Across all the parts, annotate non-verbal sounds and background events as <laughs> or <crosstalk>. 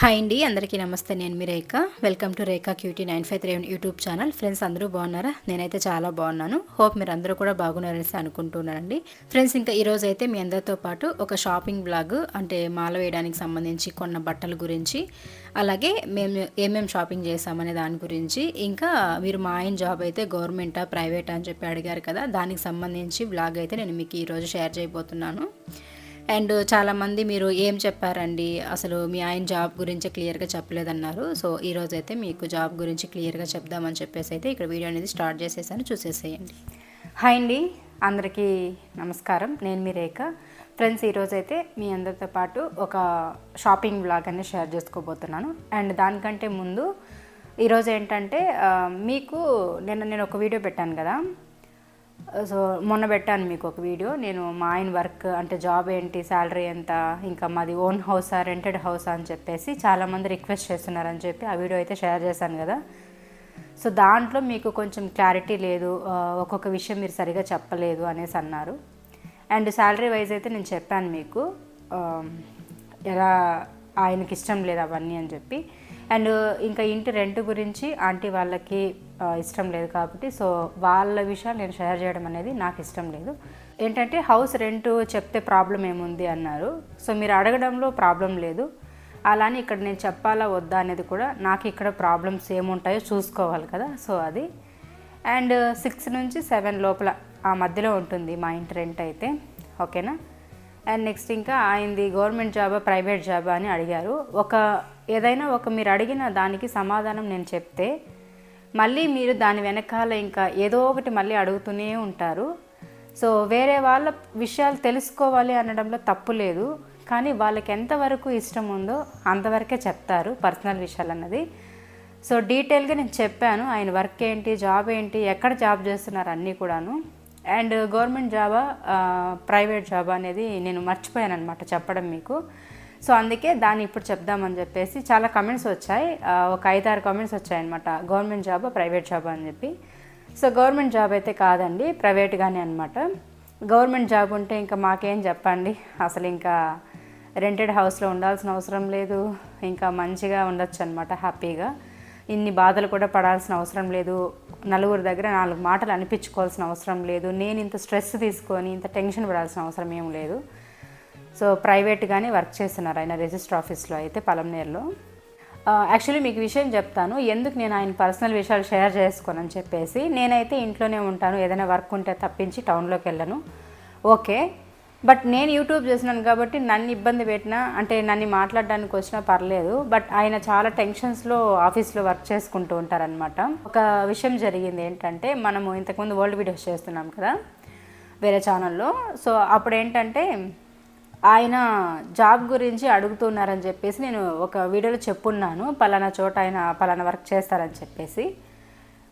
Hi అండి అందరికీ నమస్తే. నేను మీ Rekha. Welcome to Rekha cutie nine five three YouTube channel friends అందరూ బాగున్నారా? నేనైతే చాలా బాగున్నాను. హోప్ మీరు అందరూ కూడా బాగున్నారనేసి అనుకుంటున్నానండి. ఫ్రెండ్స్ ఇంకా ఈరోజు అయితే మీ అందరితో పాటు ఒక షాపింగ్ బ్లాగ్ అంటే మాల వేయడానికి సంబంధించి కొన్న బట్టల గురించి అలాగే మేము ఏమేం షాపింగ్ చేసామనే దాని గురించి ఇంకా మీరు మా ఆయన జాబ్ అయితే గవర్నమెంటా ప్రైవేటా అని చెప్పి అడిగారు కదా దానికి సంబంధించి బ్లాగ్ అయితే నేను మీకు ఈరోజు షేర్ చేయబోతున్నాను. అండ్ చాలామంది మీరు ఏం చెప్పారండి? అసలు మీ ఆయన జాబ్ గురించి క్లియర్గా చెప్పలేదన్నారు. సో ఈరోజు అయితే మీకు జాబ్ గురించి క్లియర్గా చెప్దామని చెప్పేసి అయితే ఇక్కడ వీడియో అనేది స్టార్ట్ చేసేసాను. చూసేసేయండి. హాయ్ అండి. అందరికీ నమస్కారం. నేను మీ రేఖ. ఫ్రెండ్స్ ఈరోజు అయితే మీ అందరితో పాటు ఒక షాపింగ్ బ్లాగ్ అనేది షేర్ చేసుకోబోతున్నాను. అండ్ దానికంటే ముందు ఈరోజు ఏంటంటే మీకు నిన్న నేను ఒక వీడియో పెట్టాను కదా. సో మొన్న పెట్టాను మీకు ఒక వీడియో. నేను మా ఆయన వర్క్ అంటే జాబ్ ఏంటి శాలరీ ఎంత ఇంకా మాది ఓన్ హౌసా రెంటెడ్ హౌసా అని చెప్పేసి చాలామంది రిక్వెస్ట్ చేస్తున్నారని చెప్పి ఆ వీడియో అయితే షేర్ చేశాను కదా. సో దాంట్లో మీకు కొంచెం క్లారిటీ లేదు ఒక్కొక్క విషయం మీరు సరిగా చెప్పలేదు అనేసి అన్నారు. అండ్ శాలరీ వైజ్ అయితే నేను చెప్పాను మీకు ఎలా ఆయనకి ఇష్టం లేదు అవన్నీ అని చెప్పి. అండ్ ఇంకా ఇంటి రెంట్ గురించి ఆంటీ వాళ్ళకి ఇష్టం లేదు కాబట్టి సో వాళ్ళ విషయాలు నేను షేర్ చేయడం అనేది నాకు ఇష్టం లేదు. ఏంటంటే హౌస్ రెంట్ చెప్తే ప్రాబ్లం ఏముంది అన్నారు. సో మీరు అడగడంలో ప్రాబ్లం లేదు. అలానే ఇక్కడ నేను చెప్పాలా వద్దా అనేది కూడా నాకు ఇక్కడ ప్రాబ్లమ్స్ ఏముంటాయో చూసుకోవాలి కదా. సో అది. అండ్ సిక్స్ నుంచి సెవెన్ లోపల ఆ మధ్యలో ఉంటుంది మా ఇంటి రెంట్ అయితే. ఓకేనా? అండ్ నెక్స్ట్ ఇంకా ఆయనది గవర్నమెంట్ జాబా ప్రైవేట్ జాబా అని అడిగారు. ఒక ఏదైనా ఒక మీరు అడిగిన దానికి సమాధానం నేను చెప్తే మళ్ళీ మీరు దాని వెనకాల ఇంకా ఏదో ఒకటి మళ్ళీ అడుగుతూనే ఉంటారు. సో వేరే వాళ్ళ విషయాలు తెలుసుకోవాలి అనడంలో తప్పు లేదు. కానీ వాళ్ళకి ఎంతవరకు ఇష్టం ఉందో అంతవరకే చెప్తారు పర్సనల్ విషయాలు అన్నది. సో డీటెయిల్గా నేను చెప్పాను ఆయన వర్క్ ఏంటి జాబ్ ఏంటి ఎక్కడ జాబ్ చేస్తున్నారు అన్నీ కూడాను. అండ్ గవర్నమెంట్ జాబా ప్రైవేట్ జాబా అనేది నేను మర్చిపోయాను అనమాట చెప్పడం మీకు. సో అందుకే దాన్ని ఇప్పుడు చెప్దామని చెప్పేసి చాలా కమెంట్స్ వచ్చాయి. ఒక ఐదారు కమెంట్స్ వచ్చాయన్నమాట. గవర్నమెంట్ జాబా ప్రైవేట్ జాబా అని చెప్పి. సో గవర్నమెంట్ జాబ్ అయితే కాదండి ప్రైవేట్గానే అనమాట గవర్నమెంట్ జాబ్ ఉంటే ఇంకా మాకేం చెప్పండి. అసలు ఇంకా రెంటెడ్ హౌస్లో ఉండాల్సిన అవసరం లేదు. ఇంకా మంచిగా ఉండొచ్చు అనమాట హ్యాపీగా. ఇన్ని బాధలు కూడా పడాల్సిన అవసరం లేదు. నలుగురు దగ్గర నాలుగు మాటలు అనిపించుకోవాల్సిన అవసరం లేదు. నేను ఇంత స్ట్రెస్ తీసుకొని ఇంత టెన్షన్ పడాల్సిన అవసరం ఏం లేదు. సో ప్రైవేట్గానే వర్క్ చేస్తున్నారు ఆయన రిజిస్టర్ ఆఫీస్లో అయితే పలంనేరులో యాక్చువల్లీ మీకు విషయం చెప్తాను. ఎందుకు నేను ఆయన పర్సనల్ విషయాలు షేర్ చేసుకోనని చెప్పేసి నేనైతే ఇంట్లోనే ఉంటాను. ఏదైనా వర్క్ ఉంటే తప్పించి టౌన్లోకి వెళ్ళను. ఓకే. బట్ నేను యూట్యూబ్ చేసినాను కాబట్టి నన్ను ఇబ్బంది పెట్టినా అంటే నన్ను మాట్లాడడానికి వచ్చినా పర్లేదు. బట్ ఆయన చాలా టెన్షన్స్లో ఆఫీస్లో వర్క్ చేసుకుంటూ ఉంటారనమాట ఒక విషయం జరిగింది ఏంటంటే మనము ఇంతకుముందు వరల్డ్ వీడియోస్ చేస్తున్నాం కదా వేరే ఛానల్లో. సో అప్పుడు ఏంటంటే ఆయన జాబ్ గురించి అడుగుతున్నారని చెప్పేసి నేను ఒక వీడియోలో చెప్పున్నాను. పలానా చోట ఆయన పలానా వర్క్ చేస్తారని చెప్పేసి.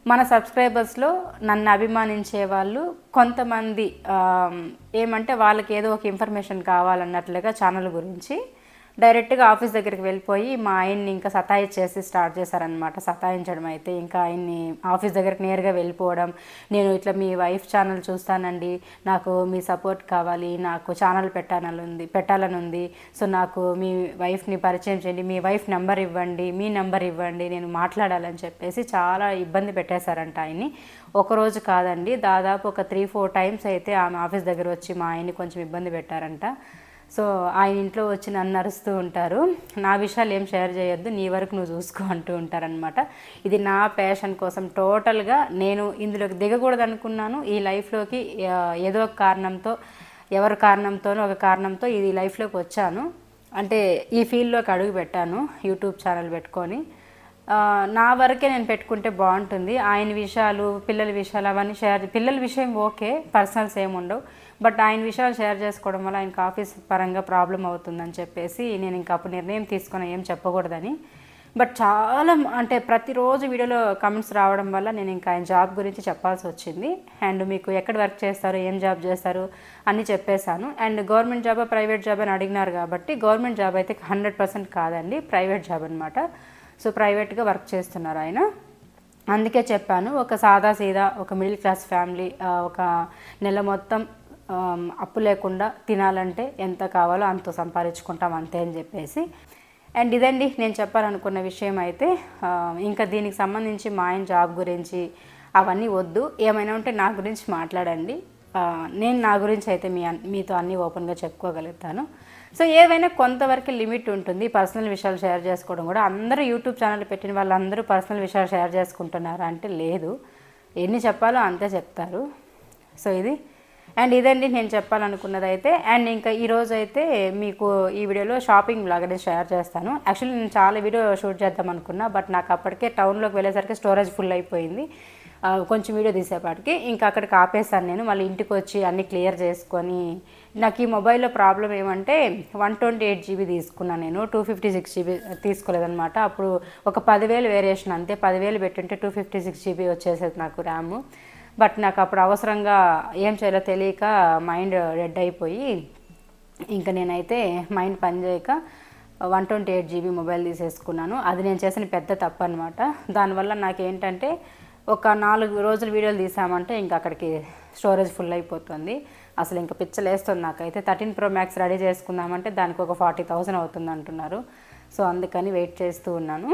మన సబ్స్క్రైబర్స్లో నన్ను అభిమానించే వాళ్ళు కొంతమంది ఏమంటే వాళ్ళకి ఏదో ఒక ఇన్ఫర్మేషన్ కావాలన్నట్లుగా ఛానల్ గురించి డైరెక్ట్గా ఆఫీస్ దగ్గరికి వెళ్ళిపోయి మా ఆయన్ని ఇంకా సతాయించేసి స్టార్ట్ చేశారనమాట సతాయించడం అయితే ఇంకా ఆయన్ని ఆఫీస్ దగ్గరికి నేరుగా వెళ్ళిపోవడం నేను ఇట్లా మీ వైఫ్ ఛానల్ చూస్తానండి నాకు మీ సపోర్ట్ కావాలి నాకు ఛానల్ పెట్టాలని ఉంది పెట్టాలని ఉంది సో నాకు మీ వైఫ్ని పరిచయం చేయండి మీ వైఫ్ నెంబర్ ఇవ్వండి మీ నెంబర్ ఇవ్వండి నేను మాట్లాడాలని చెప్పేసి చాలా ఇబ్బంది పెట్టేశారంట ఆయన్ని. ఒకరోజు కాదండి దాదాపు ఒక త్రీ ఫోర్ టైమ్స్ అయితే ఆమె ఆఫీస్ దగ్గర వచ్చి మా ఆయన్ని కొంచెం ఇబ్బంది పెట్టారంట. సో ఆయన ఇంట్లో వచ్చి నన్ను అరుస్తూ ఉంటారు. నా విషయాలు ఏం షేర్ చేయొద్దు నీ వరకు నువ్వు చూసుకో అంటూ ఉంటారనమాట ఇది నా ప్యాషన్ కోసం టోటల్గా నేను ఇందులోకి దిగకూడదు అనుకున్నాను. ఈ లైఫ్లోకి ఏదో ఒక కారణంతో ఎవరి కారణంతోనో ఒక కారణంతో ఇది లైఫ్లోకి వచ్చాను. అంటే ఈ ఫీల్డ్లోకి అడుగు పెట్టాను యూట్యూబ్ ఛానల్ పెట్టుకొని. నా వరకే నేను పెట్టుకుంటే బాగుంటుంది. ఆయన విషయాలు పిల్లల విషయాలు అవన్నీ షేర్ పిల్లల విషయం ఓకే పర్సనల్స్ ఏమి ఉండవు. బట్ ఆయన విషయాలు షేర్ చేసుకోవడం వల్ల ఆయనకు ఆఫీస్ పరంగా ప్రాబ్లం అవుతుందని చెప్పేసి నేను ఇంకా అప్పుడు నిర్ణయం తీసుకుని ఏం చెప్పకూడదని. బట్ చాలా అంటే ప్రతిరోజు వీడియోలో కమెంట్స్ రావడం వల్ల నేను ఇంకా ఆయన జాబ్ గురించి చెప్పాల్సి వచ్చింది. అండ్ మీకు ఎక్కడ వర్క్ చేస్తారు ఏం జాబ్ చేస్తారు అన్నీ చెప్పేశాను. అండ్ గవర్నమెంట్ జాబా ప్రైవేట్ జాబ్ అని అడిగినారు కాబట్టి గవర్నమెంట్ జాబ్ అయితే హండ్రెడ్ పర్సెంట్ కాదండి ప్రైవేట్ జాబ్ అనమాట సో ప్రైవేట్గా వర్క్ చేస్తున్నారు ఆయన. అందుకే చెప్పాను ఒక సాదా సీదా ఒక మిడిల్ క్లాస్ ఫ్యామిలీ ఒక నెల మొత్తం అప్పు లేకుండా తినాలంటే ఎంత కావాలో అంత సంపాదించుకుంటాం అంతే అని చెప్పేసి. అండ్ ఇదండి నేను చెప్పాలనుకున్న విషయం అయితే ఇంకా దీనికి సంబంధించి మా ఆయన జాబ్ గురించి అవన్నీ వద్దు. ఏమైనా ఉంటే నా గురించి మాట్లాడండి. నేను నా గురించి అయితే మీ మీతో అన్నీ ఓపెన్గా చెప్పుకోగలుగుతాను. సో ఏవైనా కొంతవరకు లిమిట్ ఉంటుంది పర్సనల్ విషయాలు షేర్ చేసుకోవడం కూడా. అందరూ యూట్యూబ్ ఛానల్ పెట్టిన వాళ్ళందరూ పర్సనల్ విషయాలు షేర్ చేసుకుంటున్నారా అంటే లేదు. ఎన్ని చెప్పాలో అంతే చెప్తారు. సో ఇది అండ్ ఇదండి నేను చెప్పాలనుకున్నది అయితే అండ్ ఇంకా ఈరోజు అయితే మీకు ఈ వీడియోలో షాపింగ్ బ్లాగ్ అనేది షేర్ చేస్తాను. యాక్చువల్లీ నేను చాలా వీడియో షూట్ చేద్దాం అనుకున్నా బట్ నాకు అప్పటికే టౌన్లోకి వెళ్ళేసరికి స్టోరేజ్ ఫుల్ అయిపోయింది. కొంచెం వీడియో తీసేపాటికి ఇంకా అక్కడికి ఆపేసాను నేను మళ్ళీ ఇంటికి వచ్చి అన్నీ క్లియర్ చేసుకొని నాకు ఈ మొబైల్లో ప్రాబ్లం ఏమంటే వన్ ట్వంటీ ఎయిట్ జీబీ తీసుకున్నాను నేను టూ ఫిఫ్టీ సిక్స్ జీబీ తీసుకోలేదనమాట అప్పుడు ఒక పదివేలు వేరియేషన్ అంతే పదివేలు పెట్టుంటే టూ ఫిఫ్టీ సిక్స్ జీబీ వచ్చేసేది నాకు ర్యామ్. బట్ నాకు అప్పుడు అవసరంగా ఏం చేయాలో తెలియక మైండ్ రెడ్ అయిపోయి ఇంకా నేనైతే mind పనిచేయక one twenty eight GB mobile తీసేసుకున్నాను. అది నేను చేసిన పెద్ద తప్పు అనమాట దానివల్ల నాకు ఏంటంటే ఒక నాలుగు రోజులు వీడియోలు తీసామంటే ఇంకా అక్కడికి స్టోరేజ్ ఫుల్ అయిపోతుంది. అసలు ఇంకా పిచ్చలేస్తుంది నాకైతే. థర్టీన్ ప్రో మ్యాక్స్ రెడీ చేసుకుందామంటే దానికి ఒక ఫార్టీ థౌసండ్ అవుతుంది అంటున్నారు సో అందుకని వెయిట్ చేస్తూ ఉన్నాను.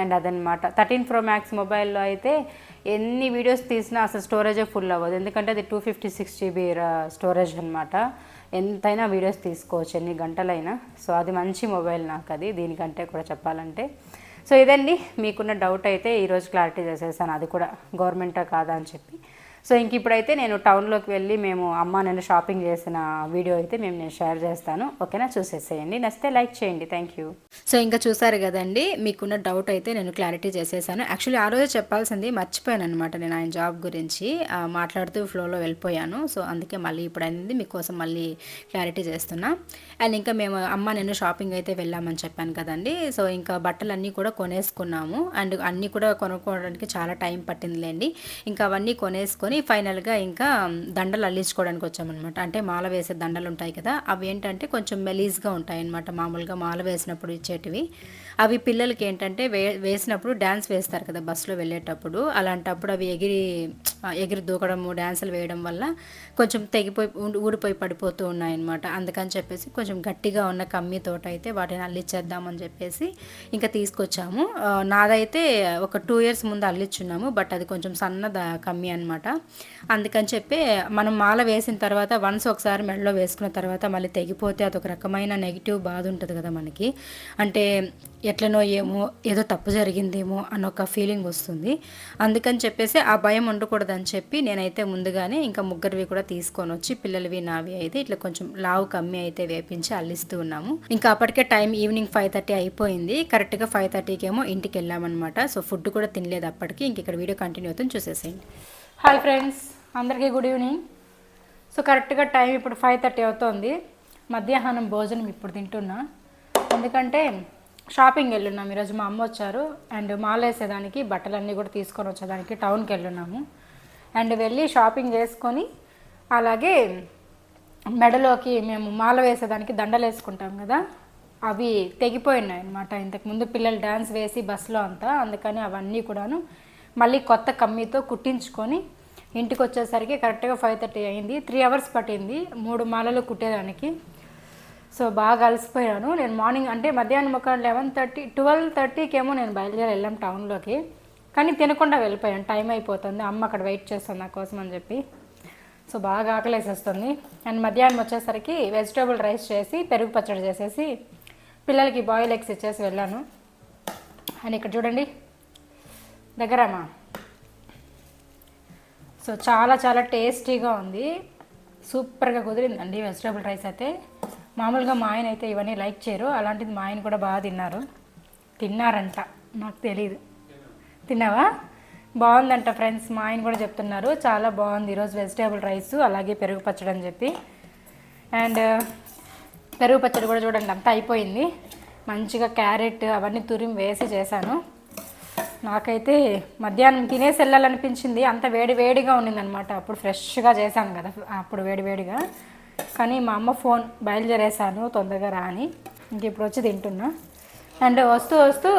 అండ్ అదనమాట. థర్టీన్ ప్రో మ్యాక్స్ మొబైల్లో అయితే ఎన్ని వీడియోస్ తీసినా అసలు స్టోరేజే ఫుల్ అవ్వదు. ఎందుకంటే అది two fifty six GB storage అనమాట ఎంతైనా వీడియోస్ తీసుకోవచ్చు ఎన్ని గంటలైనా. సో అది మంచి మొబైల్ నాకు అది దీనికంటే కూడా చెప్పాలంటే. సో ఇదండి. మీకున్న డౌట్ అయితే ఈరోజు క్లారిటీ చేసేసాను. అది కూడా గవర్నమెంటా కాదా అని చెప్పి. సో ఇంక ఇప్పుడైతే నేను టౌన్లోకి వెళ్ళి మేము అమ్మ నేను షాపింగ్ చేసిన వీడియో అయితే మేము నేను షేర్ చేస్తాను. ఓకేనా? చూసేసేయండి. నచ్చితే లైక్ చేయండి. Thank you. సో ఇంకా చూసారు కదండి మీకున్న డౌట్ అయితే నేను క్లారిటీ చేసేసాను. యాక్చువల్లీ ఆ రోజే చెప్పాల్సింది మర్చిపోయాను అనమాట నేను ఆయన జాబ్ గురించి. మాట్లాడుతూ ఫ్లోలో వెళ్ళిపోయాను. సో అందుకే మళ్ళీ ఇప్పుడు అనేది మీకోసం మళ్ళీ క్లారిటీ చేస్తున్నా. అండ్ ఇంకా మేము అమ్మ నేను షాపింగ్ అయితే వెళ్ళామని చెప్పాను కదండి. సో ఇంకా బట్టలన్నీ కూడా కొనేసుకున్నాము. అండ్ అన్నీ కూడా కొనుక్కోవడానికి చాలా టైం పట్టిందిలేండి. ఇంకా అవన్నీ కొనేసుకొని ఫైనల్గా ఇంకా దండలు అల్లించుకోవడానికి వచ్చామన్నమాట. అంటే మాల వేసే దండలు ఉంటాయి కదా అవి ఏంటంటే కొంచెం మెలీజ్గా ఉంటాయి అన్నమాట మామూలుగా మాల వేసినప్పుడు ఇచ్చేటివి. అవి పిల్లలకి ఏంటంటే వే వేసినప్పుడు డ్యాన్స్ వేస్తారు కదా బస్సులో వెళ్ళేటప్పుడు. అలాంటప్పుడు అవి ఎగిరి ఎగిరి దూకడము డ్యాన్సులు వేయడం వల్ల కొంచెం తెగిపోయి ఊడిపోయి పడిపోతూ ఉన్నాయన్నమాట. అందుకని చెప్పేసి కొంచెం గట్టిగా ఉన్న కమ్మి తోట అయితే వాటిని అల్లిచ్చేద్దామని చెప్పేసి ఇంకా తీసుకొచ్చాము. నాదైతే ఒక టూ ఇయర్స్ ముందు అల్లిచ్చున్నాము బట్ అది కొంచెం సన్న కమ్మి అనమాట అందుకని చెప్పి మనం మాల వేసిన తర్వాత వన్స్ ఒకసారి మెడలో వేసుకున్న తర్వాత మళ్ళీ తెగిపోతే అదొక రకమైన నెగిటివ్ బాధ ఉంటుంది కదా మనకి. అంటే ఎట్లనో ఏమో ఏదో తప్పు జరిగిందేమో అన్న ఒక ఫీలింగ్ వస్తుంది. అందుకని చెప్పేసి ఆ భయం ఉండకూడదని చెప్పి నేనైతే ముందుగానే ఇంకా ముగ్గురివి కూడా తీసుకొని వచ్చి పిల్లలవి నావి అయితే ఇట్లా కొంచెం లావు కమ్మి అయితే వేపించి అల్లిస్తూ ఉన్నాము. ఇంకా అప్పటికే టైం ఈవినింగ్ ఫైవ్ థర్టీ అయిపోయింది. కరెక్ట్గా ఫైవ్ థర్టీకి ఏమో ఇంటికి వెళ్ళామన్నమాట. సో ఫుడ్ కూడా తినలేదు అప్పటికి. ఇంక ఇక్కడ వీడియో కంటిన్యూ అవుతుంది. చూసేసేయండి. హాయ్ ఫ్రెండ్స్ అందరికీ గుడ్ ఈవినింగ్ సో కరెక్ట్గా టైం ఇప్పుడు ఫైవ్ థర్టీ అవుతోంది. మధ్యాహ్నం భోజనం ఇప్పుడు తింటున్నా. ఎందుకంటే షాపింగ్ వెళ్ళున్నాం. ఈరోజు మా అమ్మ వచ్చారు. అండ్ మాల వేసేదానికి బట్టలన్నీ కూడా తీసుకొని వచ్చేదానికి టౌన్కి వెళ్ళున్నాము. అండ్ వెళ్ళి షాపింగ్ చేసుకొని అలాగే మెడలోకి మేము మాల వేసేదానికి దండలు వేసుకుంటాం కదా. అవి తెగిపోయినాయి అనమాట ఇంతకుముందు పిల్లలు డ్యాన్స్ వేసి బస్సులో అంతా అందుకని అవన్నీ కూడాను మళ్ళీ కొత్త కమ్మీతో కుట్టించుకొని ఇంటికి వచ్చేసరికి కరెక్ట్గా ఫైవ్ థర్టీ అయింది. త్రీ అవర్స్ పట్టింది మూడు మాలలు కుట్టేదానికి. సో బాగా అలసిపోయాను. నేను మార్నింగ్ అంటే మధ్యాహ్నం ఒక లెవెన్ థర్టీ ట్వెల్వ్ థర్టీకేమో నేను బయలుదేరి వెళ్ళాం టౌన్లోకి. కానీ తినకుండా వెళ్ళిపోయాను. టైం అయిపోతుంది. అమ్మ అక్కడ వెయిట్ చేస్తుంది నా కోసం అని చెప్పి. సో బాగా ఆకలేసేస్తుంది. అండ్ మధ్యాహ్నం వచ్చేసరికి వెజిటేబుల్ రైస్ చేసి పెరుగు పచ్చడి చేసేసి పిల్లలకి బాయిల్ ఎగ్స్ ఇచ్చేసి వెళ్ళాను. అండ్ ఇక్కడ చూడండి దగ్గరమ్మా సో చాలా చాలా టేస్టీగా ఉంది. సూపర్గా కుదిరిందండి వెజిటేబుల్ రైస్ అయితే. మామూలుగా మా ఆయన అయితే ఇవన్నీ లైక్ చేయరు. అలాంటిది మా ఆయన కూడా బాగా తిన్నారు. తిన్నారంట. నాకు తెలియదు తిన్నావా? బాగుందంట ఫ్రెండ్స్. మా ఆయన కూడా చెప్తున్నారు. చాలా బాగుంది. ఈరోజు వెజిటేబుల్ రైస్ అలాగే పెరుగు పచ్చడి అని చెప్పి. అండ్ పెరుగు పచ్చడి కూడా చూడండి అంతా అయిపోయింది. మంచిగా క్యారెట్ అవన్నీ తురిమి వేసి చేశాను. నాకైతే మధ్యాహ్నం తినేసి వెళ్ళాలనిపించింది. అంత వేడి వేడిగా ఉండిందనమాట అప్పుడు ఫ్రెష్గా చేశాను కదా. అప్పుడు వేడి వేడిగా. కానీ మా అమ్మ ఫోన్ బయలుదేరేసాను తొందరగా రాని ఇంక ఇప్పుడు వచ్చి తింటున్నా. అండ్ వస్తూ వస్తూ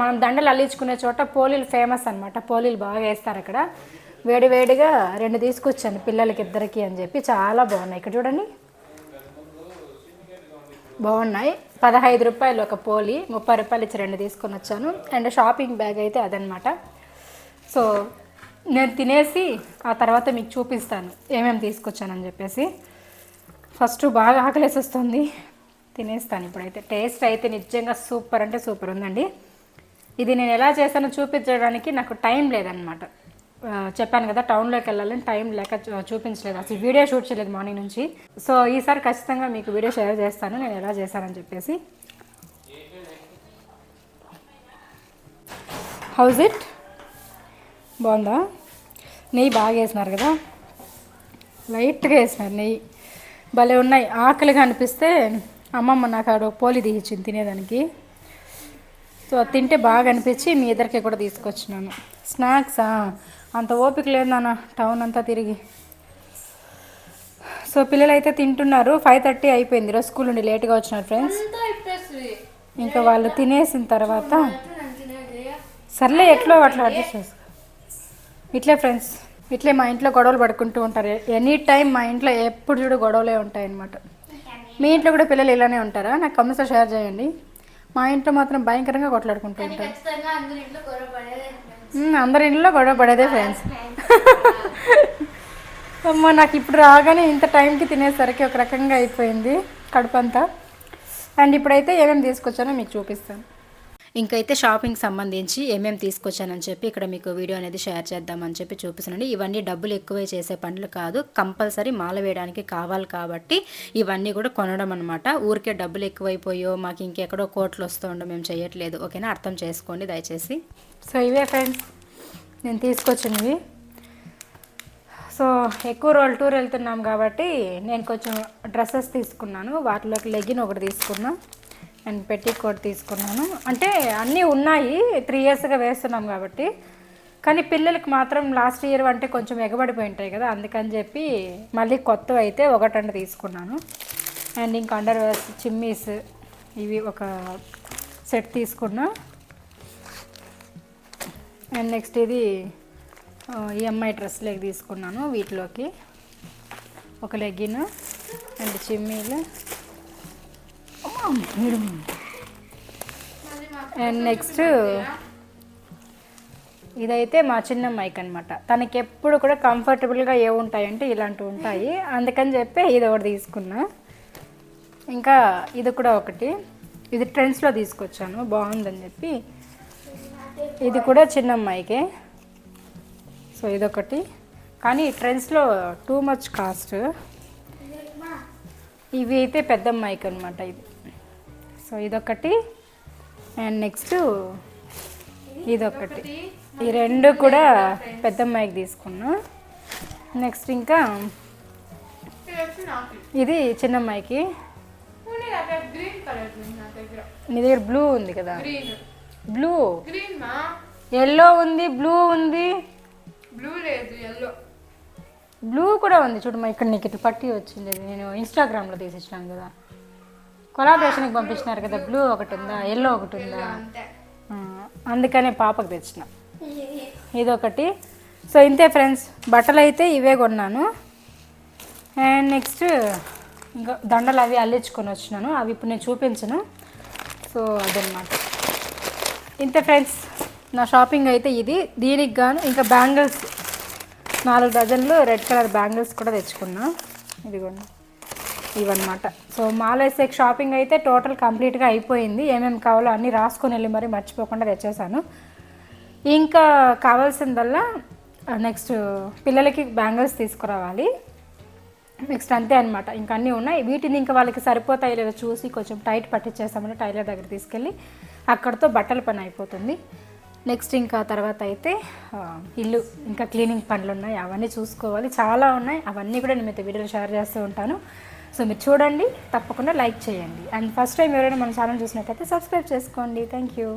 మనం దండలు అల్లించుకునే చోట పోలీలు ఫేమస్ అనమాట పోలీలు బాగా వేస్తారు అక్కడ. వేడి వేడిగా రెండు తీసుకొచ్చాను పిల్లలకి ఇద్దరికి అని చెప్పి. చాలా బాగున్నాయి. ఇక్కడ చూడండి. బాగున్నాయి. పదహైదు రూపాయలు ఒక పోలి ముప్పై రూపాయలు ఇచ్చి రెండు తీసుకొని వచ్చాను. అండ్ షాపింగ్ బ్యాగ్ అయితే అదనమాట సో నేను తినేసి ఆ తర్వాత మీకు చూపిస్తాను ఏమేమి తీసుకొచ్చానని చెప్పేసి. ఫస్ట్ బాగా ఆకలేసి వస్తుంది తినేస్తాను ఇప్పుడైతే. టేస్ట్ అయితే నిజంగా సూపర్ అంటే సూపర్ ఉందండి. ఇది నేను ఎలా చేశానో చూపించడానికి నాకు టైం లేదనమాట చెప్పాను కదా టౌన్లోకి వెళ్ళాలని టైం లేక చూపించలేదు. అసలు వీడియో షూట్ చేయలేదు మార్నింగ్ నుంచి. సో ఈసారి ఖచ్చితంగా మీకు వీడియో షేర్ చేస్తాను నేను ఎలా చేశానని చెప్పేసి. హౌజ్ ఇట్ బాగుందా? నెయ్యి బాగా వేసినారు కదా? లైట్గా వేసినారు నెయ్యి. భలే ఉన్నాయి. ఆకలిగా అనిపిస్తే అమ్మమ్మ నాకు ఆడ ఒక పోలి తీయించింది తినేదానికి. సో తింటే బాగా అనిపించి మీ ఇద్దరికి కూడా తీసుకొచ్చినాను. స్నాక్సా అంత ఓపిక లేదు నాన్న టౌన్ అంతా తిరిగి. సో పిల్లలు అయితే తింటున్నారు ఫైవ్ థర్టీ అయిపోయింది ఈరోజు స్కూల్ నుండి లేట్గా వచ్చినారు ఫ్రెండ్స్. ఇంకా వాళ్ళు తినేసిన తర్వాత సర్లే ఎట్లో అట్లా అడ్జస్ట్ చేసుకో. ఇట్లే ఫ్రెండ్స్ ఇట్లే మా ఇంట్లో గొడవలు పడుకుంటూ ఉంటారు. ఎనీ టైం మా ఇంట్లో ఎప్పుడు చూడు గొడవలే ఉంటాయి అన్నమాట మీ ఇంట్లో కూడా పిల్లలు ఇలానే ఉంటారా? నాకు కమెంట్స్లో షేర్ చేయండి. మా ఇంట్లో మాత్రం భయంకరంగా కొట్లాడుకుంటూ ఉంటారు. అందరి ఇంట్లో గొడవ పడేదే ఫ్రెండ్స్ <laughs> అమ్మ నాకు ఇప్పుడు రాగానే ఇంత టైంకి తినేసరికి ఒక రకంగా అయిపోయింది కడుపు అంతా అండ్ ఇప్పుడైతే ఏమేమి తీసుకొచ్చానో మీకు చూపిస్తాను. ఇంకైతే షాపింగ్ సంబంధించి ఏమేమి తీసుకొచ్చానని చెప్పి ఇక్కడ మీకు వీడియో అనేది షేర్ చేద్దామని చెప్పి చూపిస్తున్నాను. ఇవన్నీ డబ్బులు ఎక్కువే చేసే పనులు కాదు కంపల్సరీ మాల వేయడానికి కావాలి కాబట్టి ఇవన్నీ కూడా కొనడం అనమాట ఊరికే డబ్బులు ఎక్కువైపోయో మాకు ఇంకెక్కడో కోట్లు వస్తుండో ఉండో మేము చేయట్లేదు. ఓకేనా? అర్థం చేసుకోండి దయచేసి. సో ఇవే ఫ్రెండ్స్ నేను తీసుకొచ్చినవి. సో ఎక్కువ రోజులు టూర్ వెళ్తున్నాం కాబట్టి నేను కొంచెం డ్రెస్సెస్ తీసుకున్నాను. వాటిలోకి లెగిన్ ఒకటి తీసుకున్నాను అండ్ పెట్టి కోట్ తీసుకున్నాను. అంటే అన్నీ ఉన్నాయి త్రీ ఇయర్స్గా వేస్తున్నాం కాబట్టి. కానీ పిల్లలకి మాత్రం లాస్ట్ ఇయర్ అంటే కొంచెం ఎగబడిపోయి ఉంటాయి కదా అందుకని చెప్పి మళ్ళీ కొత్తవి అయితే ఒకటండి తీసుకున్నాను. అండ్ ఇంకా అండర్ వేర్స్ చిమ్మీస్ ఇవి ఒక సెట్ తీసుకున్నా. అండ్ నెక్స్ట్ ఇది ఈఎంఐ డ్రెస్ లెగ్ తీసుకున్నాను వీటిలోకి. ఒక లెగ్గిన్ అండ్ చిమ్మీలు అండ్ నెక్స్ట్ ఇదైతే మా చిన్న మైక్ అనమాట తనకి ఎప్పుడు కూడా కంఫర్టబుల్గా ఏ ఉంటాయంటే ఇలాంటివి ఉంటాయి. అందుకని చెప్పి ఇది ఒకటి తీసుకున్నా. ఇంకా ఇది కూడా ఒకటి. ఇది ట్రెండ్స్లో తీసుకొచ్చాను. బాగుందని చెప్పి. ఇది కూడా చిన్న అమ్మాయికే సో ఇదొకటి. కానీ ట్రెండ్స్లో టూ మచ్ కాస్ట్ ఇవి అయితే పెద్ద అమ్మాయికి అనమాట ఇది. సో ఇదొకటి. అండ్ నెక్స్ట్ ఇదొకటి. ఈ రెండు కూడా పెద్ద అమ్మాయికి తీసుకున్నా. నెక్స్ట్ ఇంకా ఇది చిన్న అమ్మాయికి గ్రీన్ కలర్ ఉంది నా దగ్గర. బ్లూ ఉంది కదా? బ్లూ ఎల్లో ఉంది బ్లూ ఉంది. బ్లూ లేదు ఎల్లో బ్లూ కూడా ఉంది. చూడమ్మా ఇక్కడ నీకు ఇట్లా పట్టి వచ్చింది నేను ఇన్స్టాగ్రామ్లో తీసిచ్చాను కదా. కొలాబరేషన్కి పంపించినారు కదా బ్లూ ఒకటి ఉందా ఎల్లో ఒకటి ఉందా? అందుకనే పాపకు తెచ్చిన. ఇదొకటి. సో ఇంతే ఫ్రెండ్స్ బట్టలు అయితే ఇవే కొన్నాను. అండ్ నెక్స్ట్ ఇంకా దండలు అవి అల్లించుకొని వచ్చినాను. అవి ఇప్పుడు నేను చూపించను. సో అదనమాట ఇంతే ఫ్రెండ్స్ నా షాపింగ్ అయితే ఇది. దీనికి గాను ఇంకా బ్యాంగిల్స్ నాలుగు డజన్లు రెడ్ కలర్ బ్యాంగిల్స్ కూడా తెచ్చుకున్నా. ఇదిగోండి. ఇవన్నమాట. సో మాలేసే షాపింగ్ అయితే టోటల్ కంప్లీట్గా అయిపోయింది. ఏమేమి కావాలో అన్నీ రాసుకొని వెళ్ళి మరి మర్చిపోకుండా తెచ్చేసాను. ఇంకా కావాల్సిందల్లా నెక్స్ట్ పిల్లలకి బ్యాంగిల్స్ తీసుకురావాలి. నెక్స్ట్ అంతే అనమాట ఇంకా అన్నీ ఉన్నాయి. వీటిని ఇంకా వాళ్ళకి సరిపోతాయి లేదో చూసి కొంచెం టైట్ పట్టించేస్తామని టైలర్ దగ్గర తీసుకెళ్ళి అక్కడితో బట్టల పని అయిపోతుంది. నెక్స్ట్ ఇంకా తర్వాత అయితే ఇల్లు ఇంకా క్లీనింగ్ పనులు ఉన్నాయి అవన్నీ చూసుకోవాలి. చాలా ఉన్నాయి. అవన్నీ కూడా నేను మీతో వీడియోలో షేర్ చేస్తూ ఉంటాను. సో మీరు చూడండి తప్పకుండా లైక్ చేయండి. అండ్ ఫస్ట్ టైం ఎవరైనా మన ఛానల్ చూసినట్టయితే సబ్స్క్రైబ్ చేసుకోండి. Thank you.